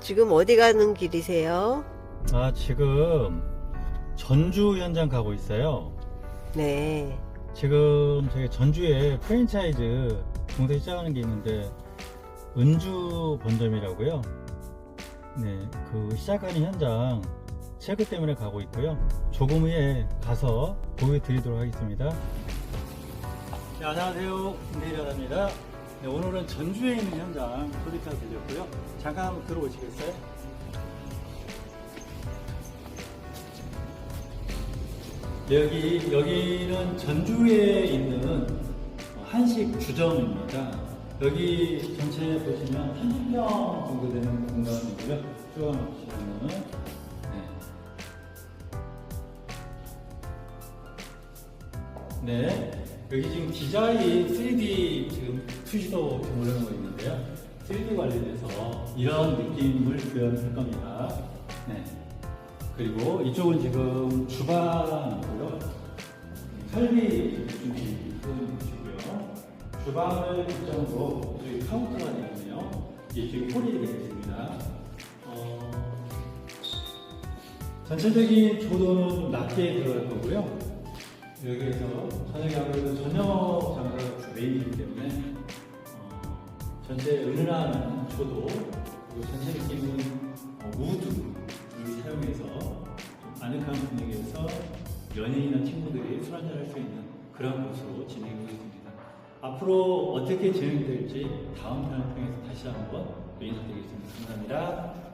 지금 어디 가는 길이세요? 아, 지금 전주 현장 가고 있어요. 네. 지금 저기 전주에 프랜차이즈 동생 시작하는 게 있는데 은주 본점이라고요. 네, 그 시작하는 현장 체크 때문에 가고 있고요. 조금 후에 가서 보여드리도록 하겠습니다. 네, 안녕하세요. 김대일입니다. 네, 오늘은 전주에 있는 현장 소리가 들렸고요. 잠깐 한번 들어오시겠어요? 여기 여기는 전주에 있는 한식 주점입니다. 여기 전체 보시면 30평 정도 되는 공간이고요. 쭉 보시면은 네. 네. 여기 지금 디자인 3D 지금 지금 올려놓은 거 있는데요. 3D 관련해서 이런 느낌을 표현할 겁니다. 네. 그리고 이쪽은 지금 주방이고요. 설비 준비 보시고요. 주방을 입장으로 저희 카운터가 되거든요. 이쪽에 홀이 되겠습니다. 어, 전체적인 조도는 좀 낮게 들어갈 거고요. 여기에서 저녁에 아무래도 저녁 전체 은은한 조도 그리고 전체 느낌은 어, 우드 를 사용해서 좀 아늑한 분위기에서 연예인이나 친구들이 술 한잔 할 수 있는 그런 곳으로 진행하고 있습니다. 앞으로 어떻게 진행될지 다음 편을 통해서 다시 한번 인사드리겠습니다. 감사합니다.